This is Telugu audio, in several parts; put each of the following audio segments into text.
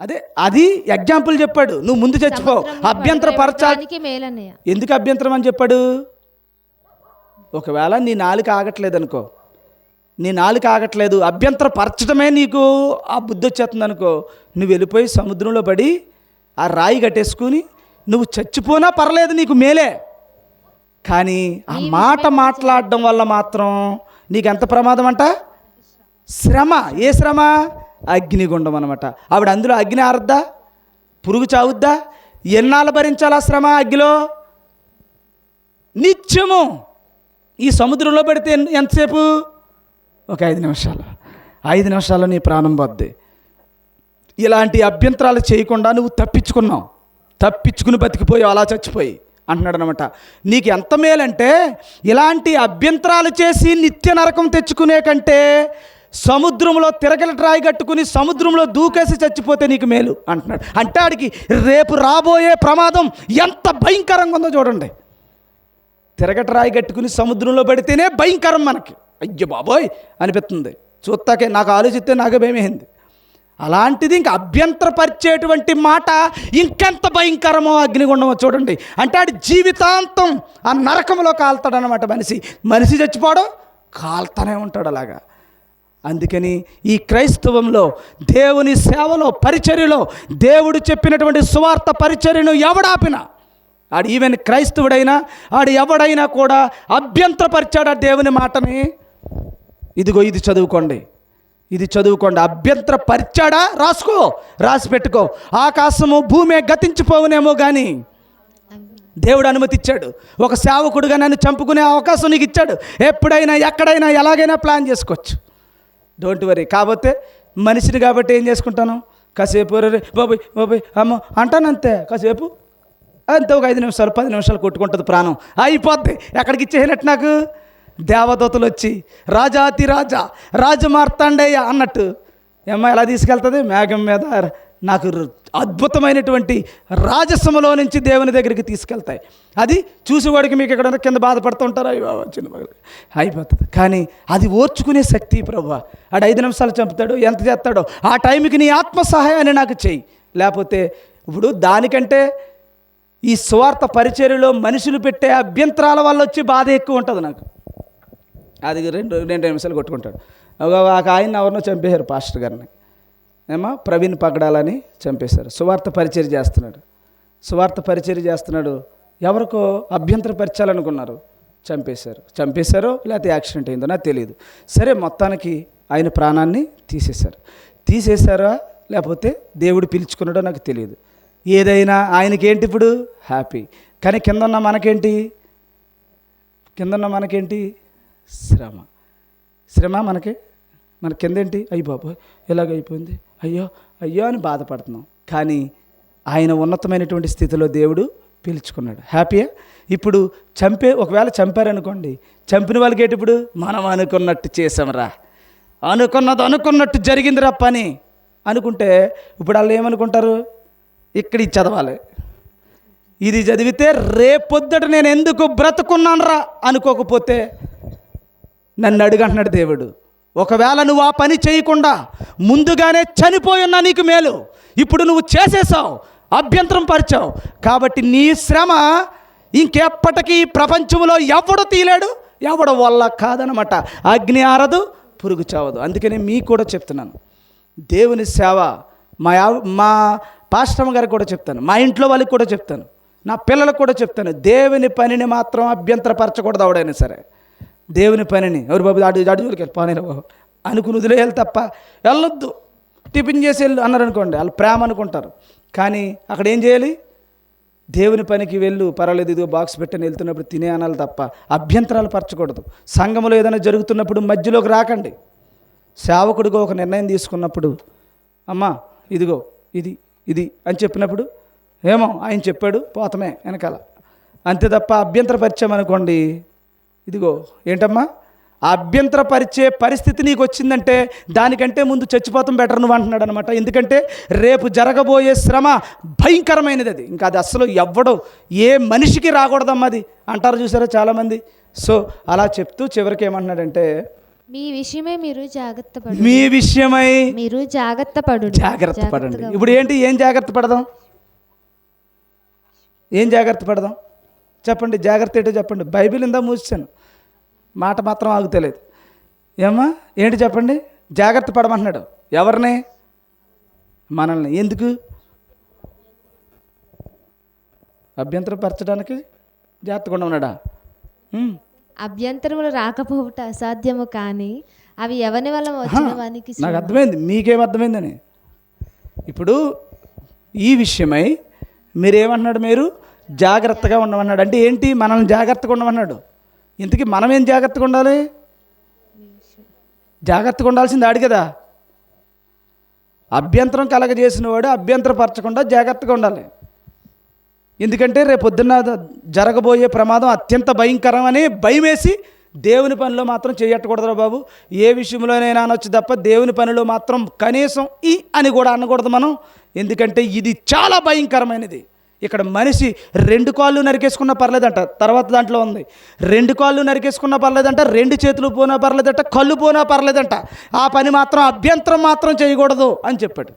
అదే అది ఎగ్జాంపుల్ చెప్పాడు. నువ్వు ముందు చచ్చిపో. అభ్యంతర పరచా పడవేయడానికి మేలన్నయ్య. ఎందుకు అభ్యంతరం అని చెప్పాడు? ఒకవేళ నీ నాలుక ఆగట్లేదు అనుకో. నీ నాలుక ఆగట్లేదు. అభ్యంతర పరచడమే నీకు ఆ బుద్ధి వచ్చేస్తుంది అనుకో. నువ్వు వెళ్ళిపోయి సముద్రంలో పడి ఆ రాయి కట్టేసుకుని నువ్వు చచ్చిపోనా పర్లేదు నీకు మేలే. కానీ ఆ మాట మాట్లాడడం వల్ల మాత్రం నీకు ఎంత ప్రమాదం అంట? శ్రమ. ఏ శ్రమ? అగ్నిగుండం అనమాట ఆవిడ అందులో అగ్ని ఆరద్దా? పురుగు చావుద్దా? ఎన్నాళ్ళు భరించాలా శ్రమ అగ్గిలో నిత్యము. ఈ సముద్రంలో పెడితే ఎంతసేపు? ఒక ఐదు నిమిషాలు. ఐదు నిమిషాల్లో నీ ప్రాణం పోద్ది. ఇలాంటి అభ్యంతరాలు చేయకుండా నువ్వు తప్పించుకున్నావు. తప్పించుకుని బతికిపోయావు అలా చచ్చిపోయి. అంటున్నాడు అనమాట నీకు ఎంత మేలంటే ఇలాంటి అభ్యంతరాలు చేసి నిత్య నరకం తెచ్చుకునే కంటే సముద్రంలో తిరగల రాయి కట్టుకుని సముద్రంలో దూకేసి చచ్చిపోతే నీకు మేలు అంటున్నాడు. అంటే ఆడికి రేపు రాబోయే ప్రమాదం ఎంత భయంకరంగా ఉందో చూడండి. తిరగట రాయి కట్టుకుని సముద్రంలో పడితేనే భయంకరం మనకి. అయ్యో బాబోయ్ అనిపిస్తుంది. చూస్తాకే నాకు ఆలోచిస్తే నాకు భయమేంది. అలాంటిది ఇంక అభ్యంతరపరిచేటువంటి మాట ఇంకెంత భయంకరమో అగ్నిగుండమో చూడండి. అంటే ఆడి జీవితాంతం ఆ నరకంలో కాలుతాడనమాట మనిషి. మనిషి చచ్చిపోవడం కాల్తానే ఉంటాడు అలాగా. అందుకని ఈ క్రైస్తవంలో దేవుని సేవలో పరిచర్యలో దేవుడు చెప్పినటువంటి సువార్త పరిచర్యను ఎవడాపినా ఆడు ఈవెన్ క్రైస్తవుడైనా ఆడు ఎవడైనా కూడా అభ్యంతరపరిచాడు ఆ దేవుని మాటని? ఇదిగో ఇది చదువుకోండి. ఇది చదువుకోండి. అభ్యంతర పరిచాడా రాసుకో. రాసి పెట్టుకో. ఆకాశము భూమి గతించిపోవునేమో కానీ దేవుడు అనుమతి ఇచ్చాడు ఒక సేవకుడుగా నన్ను చంపుకునే అవకాశం నీకు ఇచ్చాడు. ఎప్పుడైనా ఎక్కడైనా ఎలాగైనా ప్లాన్ చేసుకోవచ్చు. డోంట్ వరీ కాకపోతే మనిషిని కాబట్టి ఏం చేసుకుంటాను? కాసేపు రే బాబాయ్ బాబాయ్ అమ్మ అంటాను అంతే కాసేపు అంతే ఒక ఐదు నిమిషాలు పది నిమిషాలు కొట్టుకుంటుంది ప్రాణం. అయిపోద్ది. ఎక్కడికి ఇచ్చేసినట్టు నాకు? దేవదూతలు వచ్చి రాజాతి రాజా రాజమార్తాండేయ అన్నట్టు. ఏమ్మా ఎలా తీసుకెళ్తుంది? మేఘం మీద నాకు అద్భుతమైనటువంటి రాజసములో నుంచి దేవుని దగ్గరికి తీసుకెళ్తాయి. అది చూసేవాడికి మీకు ఎక్కడ కింద బాధపడుతుంటారా అయ్యో చిన్న అయిపోతుంది. కానీ అది ఓర్చుకునే శక్తి ప్రభు. ఆడు ఐదు నిమిషాలు చంపుతాడు ఎంత చేస్తాడో. ఆ టైంకి నీ ఆత్మ సహాయాన్ని నాకు చెయ్యి. లేకపోతే ఇప్పుడు దానికంటే ఈ స్వార్థ పరిచర్యలో మనుషులు పెట్టే అభ్యంతరాల వల్ల వచ్చి బాధ ఎక్కువ ఉంటుంది నాకు. అది రెండు రెండు నిమిషాలు కొట్టుకుంటాడు. ఒక ఒక ఆయన ఎవరినో చంపేశారు పాస్టర్ గారిని. ఏమో? ప్రవీణ్ పగడాలని చంపేశారు. సువార్త పరిచయం చేస్తున్నాడు. సువార్త పరిచయం చేస్తున్నాడు. ఎవరికో అభ్యంతరపరచాలనుకున్నారు చంపేశారు. చంపేశారో లేకపోతే యాక్సిడెంట్ అయిందో నాకు తెలియదు సరే మొత్తానికి ఆయన ప్రాణాన్ని తీసేశారు. తీసేశారా? లేకపోతే దేవుడు పిలుచుకున్నాడో నాకు తెలియదు ఏదైనా ఆయనకేంటి ఇప్పుడు? హ్యాపీ. కానీ కిందన్న మనకేంటి? కింద ఉన్న మనకేంటి? శ్రమ. శ్రమ మనకి మన కిందేంటి? అయ్యి బాబు ఎలాగైపోయింది? అయ్యో అయ్యో అని బాధపడుతున్నాం. కానీ ఆయన ఉన్నతమైనటువంటి స్థితిలో దేవుడు పిలుచుకున్నాడు. హ్యాపీయా ఇప్పుడు చంపే ఒకవేళ చంపారనుకోండి చంపిన వాళ్ళకి ఏంటి ఇప్పుడు? మనం అనుకున్నట్టు చేసాంరా అనుకున్నది అనుకున్నట్టు జరిగిందిరా పని. అనుకుంటే ఇప్పుడు వాళ్ళు ఏమనుకుంటారు? ఇక్కడ చదవాలి. ఇది చదివితే రేపొద్దట నేను ఎందుకు బ్రతుకున్నానరా అనుకోకపోతే నన్ను అడుగంటున్నాడు దేవుడు. ఒకవేళ నువ్వు ఆ పని చేయకుండా ముందుగానే చనిపోయున్నా నీకు మేలు. ఇప్పుడు నువ్వు చేసేసావు అభ్యంతరం పరిచావు. కాబట్టి నీ శ్రమ ఇంకెప్పటికీ ఈ ప్రపంచంలో ఎవడు తీయలేడు ఎవడు వల్ల కాదనమాట. అగ్ని ఆరదు పురుగు చావదు. అందుకనే మీకు కూడా చెప్తున్నాను. దేవుని సేవ మా మా పాశ్రమ గారికి కూడా చెప్తాను. మా ఇంట్లో వాళ్ళకి కూడా చెప్తాను. నా పిల్లలకు కూడా చెప్తాను. దేవుని పనిని మాత్రం అభ్యంతరపరచకూడదు ఎవడైనా సరే. దేవుని పనిని. ఎవరు బాబు అడు అడు జోలికి వెళ్ళి పోనీ బాబు. అనుకుని వదిలేయాలి తప్ప వెళ్ళొద్దు. టిఫిన్ చేసి వెళ్ళు అన్నారు అనుకోండి. వాళ్ళు ప్రేమ అనుకుంటారు. కానీ అక్కడ ఏం చేయాలి? దేవుని పనికి వెళ్ళు. పర్వాలేదు ఇదిగో బాక్స్ పెట్టని వెళ్తున్నప్పుడు తినే అనాలి తప్ప అభ్యంతరాలు పరచకూడదు. సంఘంలో ఏదైనా జరుగుతున్నప్పుడు మధ్యలోకి రాకండి. సేవకుడిగా ఒక నిర్ణయం తీసుకున్నప్పుడు అమ్మా ఇదిగో ఇది ఇది అని చెప్పినప్పుడు ఏమో ఆయన చెప్పాడు పోతమే వెనకాల. అంతే తప్ప అభ్యంతరపరిచామనుకోండి ఇదిగో ఏంటమ్మా? అభ్యంతరపరిచే పరిస్థితి నీకు వచ్చిందంటే దానికంటే ముందు చచ్చిపోతాం బెటర్ నువ్వు అంటున్నాడు అనమాట ఎందుకంటే రేపు జరగబోయే శ్రమ భయంకరమైనది అది. ఇంకా అది అస్సలు ఎవ్వడో ఏ మనిషికి రాకూడదమ్మా అది. అంటారు చూసారా చాలామంది. సో అలా చెప్తూ చివరికి ఏమంటున్నాడంటే మీ విషయమే మీరు జాగ్రత్త పడు మీ విషయమై మీరు జాగ్రత్త పడు జాగ్రత్త పడండి. ఇప్పుడు ఏంటి ఏం జాగ్రత్త పడదాం? ఏం జాగ్రత్త పడదాం? చెప్పండి జాగ్రత్త ఏంటో చెప్పండి. బైబిల్ ఇందా మూసాను మాట మాత్రం ఆగుతలేదు. ఏమ్మా ఏంటి చెప్పండి? జాగ్రత్త పడమంటున్నాడు. ఎవరిని? మనల్ని. ఎందుకు? అభ్యంతరపరచడానికి జాగ్రత్తగా ఉన్నాడా. అభ్యంతరములు రాకపోవుట అసాధ్యము కానీ అవి ఎవరి వల్ల వచ్చిన వానికి నాకు అర్థమైంది. మీకేం అర్థమైందని? ఇప్పుడు ఈ విషయమై మీరేమన్నాడు మీరు? జాగ్రత్తగా ఉండమన్నాడు. అంటే ఏంటి? మనల్ని జాగ్రత్తగా ఉండమన్నాడు. ఇంతకీ మనం ఏం జాగ్రత్తగా ఉండాలి? జాగ్రత్తగా ఉండాల్సింది ఆడు కదా. అభ్యంతరం కలగజేసిన వాడు అభ్యంతరపరచకుండా జాగ్రత్తగా ఉండాలి. ఎందుకంటే రేపు పొద్దున్న జరగబోయే ప్రమాదం అత్యంత భయంకరమని భయం వేసి దేవుని పనిలో మాత్రం చేయట్టకూడదురా బాబు. ఏ విషయంలోనైనా అనొచ్చు తప్ప దేవుని పనిలో మాత్రం కనీసం ఈ అని కూడా అనకూడదు మనం. ఎందుకంటే ఇది చాలా భయంకరమైనది. ఇక్కడ మనిషి రెండు కాళ్ళు నరికేసుకున్నా పర్లేదంట తర్వాత దాంట్లో ఉంది. రెండు కాళ్ళు నరికేసుకున్నా పర్లేదంట రెండు చేతులు పోనా పర్లేదంట కళ్ళు పోనా పర్లేదంట. ఆ పని మాత్రం అభ్యంతరం మాత్రం చేయకూడదు అని చెప్పాడు.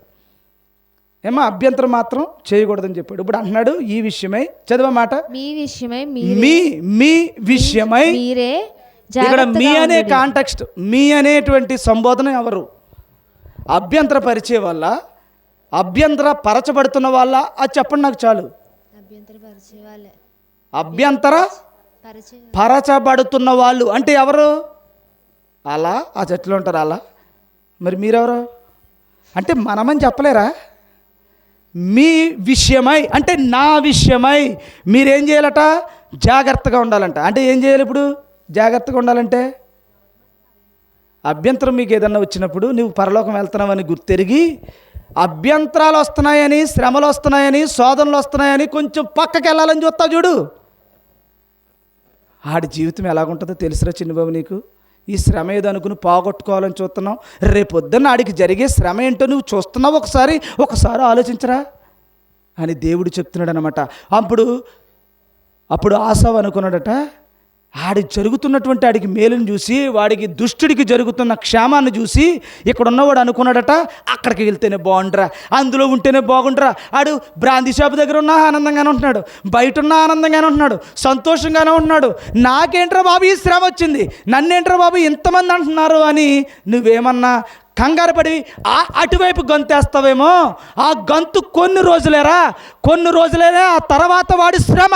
ఏమో అభ్యంతరం మాత్రం చేయకూడదని చెప్పాడు. ఇప్పుడు అంటున్నాడు ఈ విషయమై చదివ మాట. మీ విషయమై మీ మీ విషయమై మీరే ఇక్కడ మీ అనే. కాంటెక్స్ట్ మీ అనేటువంటి సంబోధన ఎవరు? అభ్యంతర పరిచే వల్ల అభ్యంతర పరచబడుతున్న వాళ్ళ అది చెప్పండి నాకు చాలు. అభ్యంతర పరచబడుతున్న వాళ్ళు అంటే ఎవరు? అలా? ఆ చెట్లు ఉంటారు అలా? మరి మీరెవరు? అంటే మనమని చెప్పలేరా? మీ విషయమై అంటే నా విషయమై మీరేం చేయాలట? జాగ్రత్తగా ఉండాలంట. అంటే ఏం చేయాలి ఇప్పుడు? జాగ్రత్తగా ఉండాలంటే? అభ్యంతరం మీకు ఏదన్నా వచ్చినప్పుడు నువ్వు పరలోకం వెళ్తున్నావని గుర్తెరిగి అభ్యంతరాలు వస్తున్నాయని శ్రమలు వస్తున్నాయని శోధనలు వస్తున్నాయని కొంచెం పక్కకి వెళ్ళాలని చూస్తా చూడు. ఆడి జీవితం ఎలాగుంటుందో తెలుసురా చిన్నబాబు నీకు. ఈ శ్రమ ఏదో అనుకుని పోగొట్టుకోవాలని చూస్తున్నావు. రేపొద్దున్న ఆడికి జరిగే శ్రమ ఏంటో నువ్వు చూస్తున్నావు ఒకసారి. ఒకసారి ఆలోచించరా. అని దేవుడు చెప్తున్నాడు అనమాట అప్పుడు అప్పుడు ఆశ అనుకున్నాడట ఆడి జరుగుతున్నటువంటి ఆడికి మేలుని చూసి వాడికి దుష్టుడికి జరుగుతున్న క్షేమాన్ని చూసి ఇక్కడ ఉన్నవాడు అనుకున్నాడట అక్కడికి వెళ్తేనే బాగుండరా అందులో ఉంటేనే బాగుండరా. ఆడు బ్రాందీ షాప్ దగ్గర ఉన్నా ఆనందంగానే ఉంటున్నాడు బయట ఉన్నా ఆనందంగానే ఉంటున్నాడు సంతోషంగానే ఉంటున్నాడు. నాకేంట్రా బాబు ఈ శ్రమ వచ్చింది? నన్నేంట్రా బాబు ఇంతమంది అంటున్నారు అని నువ్వేమన్నా కంగారు పడి ఆ అటువైపు గంతేస్తావేమో? ఆ గంతు కొన్ని రోజులేరా? కొన్ని రోజులేరా ఆ తర్వాత వాడి శ్రమ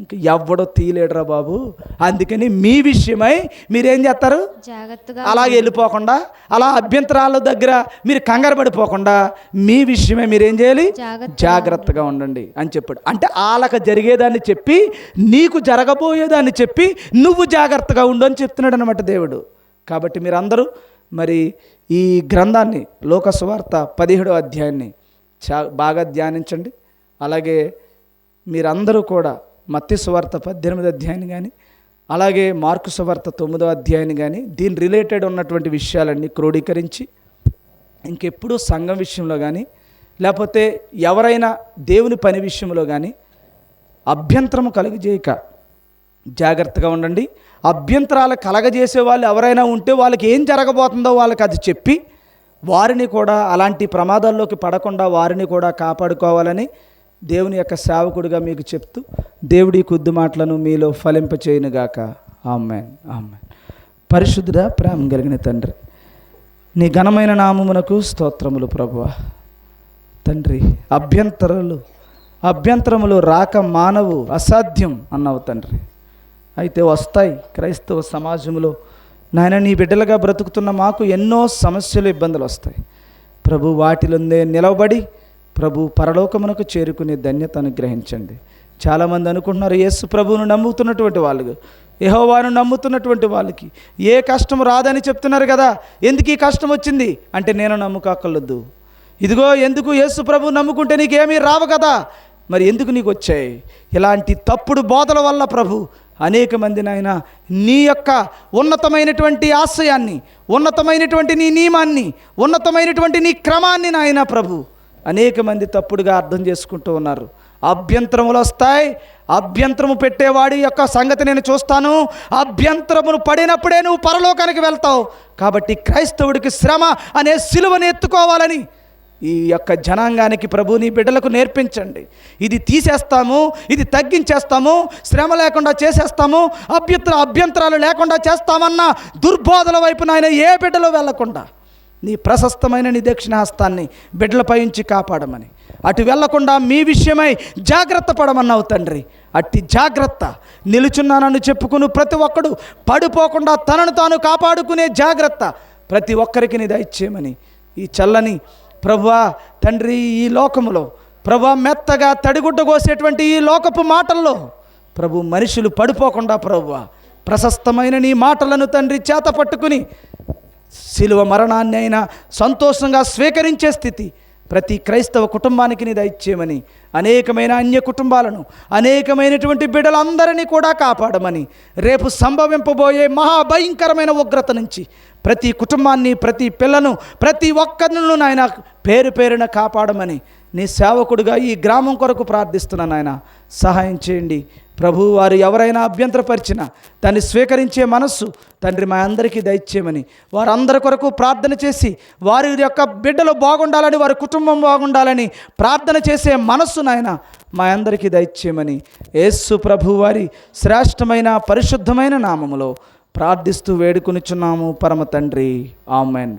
ఇంక ఎవ్వడో తీయలేడురా బాబు. అందుకని మీ విషయమై మీరేం చేస్తారు? జాగ్రత్తగా అలాగే వెళ్ళిపోకుండా అలా అభ్యంతరాల దగ్గర మీరు కంగారు పడిపోకుండా మీ విషయమే మీరేం చేయాలి? జాగ్రత్తగా జాగ్రత్తగా ఉండండి అని చెప్పాడు. అంటే వాళ్ళకి జరిగేదాన్ని చెప్పి నీకు జరగబోయేదాన్ని చెప్పి నువ్వు జాగ్రత్తగా ఉండు అని చెప్తున్నాడు అనమాట దేవుడు. కాబట్టి మీరందరూ మరి ఈ గ్రంథాన్ని లోకస్వార్త పదిహేడో అధ్యాయాన్ని చా బాగా ధ్యానించండి. అలాగే మీరందరూ కూడా మత్తి సువార్త పద్దెనిమిది అధ్యాయాన్ని కానీ అలాగే మార్కు సువార్త తొమ్మిదో అధ్యాయాన్ని కానీ దీని రిలేటెడ్ ఉన్నటువంటి విషయాలన్నీ క్రోడీకరించి ఇంకెప్పుడు సంఘం విషయంలో కానీ లేకపోతే ఎవరైనా దేవుని పని విషయంలో కానీ అభ్యంతరము కలుగజేయక. జాగ్రత్తగా ఉండండి. అభ్యంతరాలు కలగజేసే వాళ్ళు ఎవరైనా ఉంటే వాళ్ళకి ఏం జరగబోతుందో వాళ్ళకి అది చెప్పి వారిని కూడా అలాంటి ప్రమాదాల్లోకి పడకుండా వారిని కూడా కాపాడుకోవాలని దేవుని యొక్క సేవకుడిగా మీకు చెప్తూ దేవుడి కొద్ది మాటలను మీలో ఫలింపచేయునుగాక ఆమెన్. ఆమెన్. పరిశుద్ధుడ ప్రేమ కలిగిన తండ్రి నీ ఘనమైన నామమునకు స్తోత్రములు ప్రభువ. తండ్రి అభ్యంతరాలు అభ్యంతరములు రాక మానవు అసాధ్యం అన్నావు తండ్రి. అయితే వస్తాయి క్రైస్తవ సమాజంలో నాయన నీ బిడ్డలుగా బ్రతుకుతున్న మాకు ఎన్నో సమస్యలు ఇబ్బందులు వస్తాయి. ప్రభు వాటిలోనే నిలవబడి ప్రభు పరలోకమునకు చేరుకునే ధన్యత అనుగ్రహించండి. చాలామంది అనుకుంటున్నారు యేసు ప్రభువును నమ్ముతున్నటువంటి వాళ్ళు యహోవాను నమ్ముతున్నటువంటి వాళ్ళకి ఏ కష్టం రాదని చెప్తున్నారు కదా ఎందుకు ఈ కష్టం వచ్చింది? అంటే నేను నమ్ముకాకలొద్దు. ఇదిగో ఎందుకు యేసు ప్రభు నమ్ముకుంటే నీకేమీ రావు కదా? మరి ఎందుకు నీకు వచ్చాయి? ఇలాంటి తప్పుడు బోధల వల్ల ప్రభు అనేక మంది నాయన నీ యొక్క ఉన్నతమైనటువంటి ఆశయాన్ని ఉన్నతమైనటువంటి నీ నియమాన్ని ఉన్నతమైనటువంటి నీ క్రమాన్ని నాయన ప్రభు అనేక మంది తప్పుడుగా అర్థం చేసుకుంటూ ఉన్నారు. అభ్యంతరములు వస్తాయి. అభ్యంతరము పెట్టేవాడి యొక్క సంగతి నేను చూస్తాను. అభ్యంతరమును పడినప్పుడే నువ్వు పరలోకానికి వెళ్తావు. కాబట్టి క్రైస్తవుడికి శ్రమ అనే సిలువను ఎత్తుకోవాలని ఈ యొక్క జనాంగానికి ప్రభుని బిడ్డలకు నేర్పించండి. ఇది తీసేస్తాము ఇది తగ్గించేస్తాము శ్రమ లేకుండా చేసేస్తాము అభ్యంతర అభ్యంతరాలు లేకుండా చేస్తామన్న దుర్బోధల వైపు నాయన ఏ బిడ్డలో వెళ్ళకుండా నీ ప్రశస్తమైన నీ దక్షిణహస్తాన్ని బిడ్డలపై ఉంచి కాపాడమని. అటు వెళ్ళకుండా మీ విషయమై జాగ్రత్త పడమన్నావు తండ్రి. అట్టి జాగ్రత్త నిలుచున్నానని చెప్పుకుని ప్రతి ఒక్కడు పడిపోకుండా తనను తాను కాపాడుకునే జాగ్రత్త ప్రతి ఒక్కరికి నీ దయచేయమని ఈ చల్లని ప్రభువా తండ్రి ఈ లోకములో ప్రభా మెత్తగా తడిగుడ్డ కోసేటువంటి ఈ లోకపు మాటల్లో ప్రభు మనుషులు పడిపోకుండా ప్రభువా ప్రశస్తమైన నీ మాటలను తండ్రి చేత పట్టుకుని శిలువ మరణాన్ని అయినా సంతోషంగా స్వీకరించే స్థితి ప్రతి క్రైస్తవ కుటుంబానికి నీ దయచేయమని అనేకమైన అన్య కుటుంబాలను అనేకమైనటువంటి బిడ్డలందరినీ కూడా కాపాడమని రేపు సంభవింపబోయే మహాభయంకరమైన ఉగ్రత నుంచి ప్రతి కుటుంబాన్ని ప్రతి పిల్లను ప్రతి ఒక్కరిను నాయన పేరు పేరున కాపాడమని నీ సేవకుడిగా ఈ గ్రామం కొరకు ప్రార్థిస్తున్నాను నాయన. సహాయం చేయండి. ప్రభు వారు ఎవరైనా అభ్యంతరపరిచినా దాన్ని స్వీకరించే మనస్సు తండ్రి మా అందరికీ దయచేయమని వారందరి కొరకు ప్రార్థన చేసి వారి యొక్క బిడ్డలు బాగుండాలని వారి కుటుంబం బాగుండాలని ప్రార్థన చేసే మనస్సు నాయన మా అందరికీ దయచేయమని యేసు ప్రభు వారి శ్రేష్టమైన పరిశుద్ధమైన నామములో ప్రార్థిస్తూ వేడుకొనిచున్నాము పరమ తండ్రి. ఆమెన్.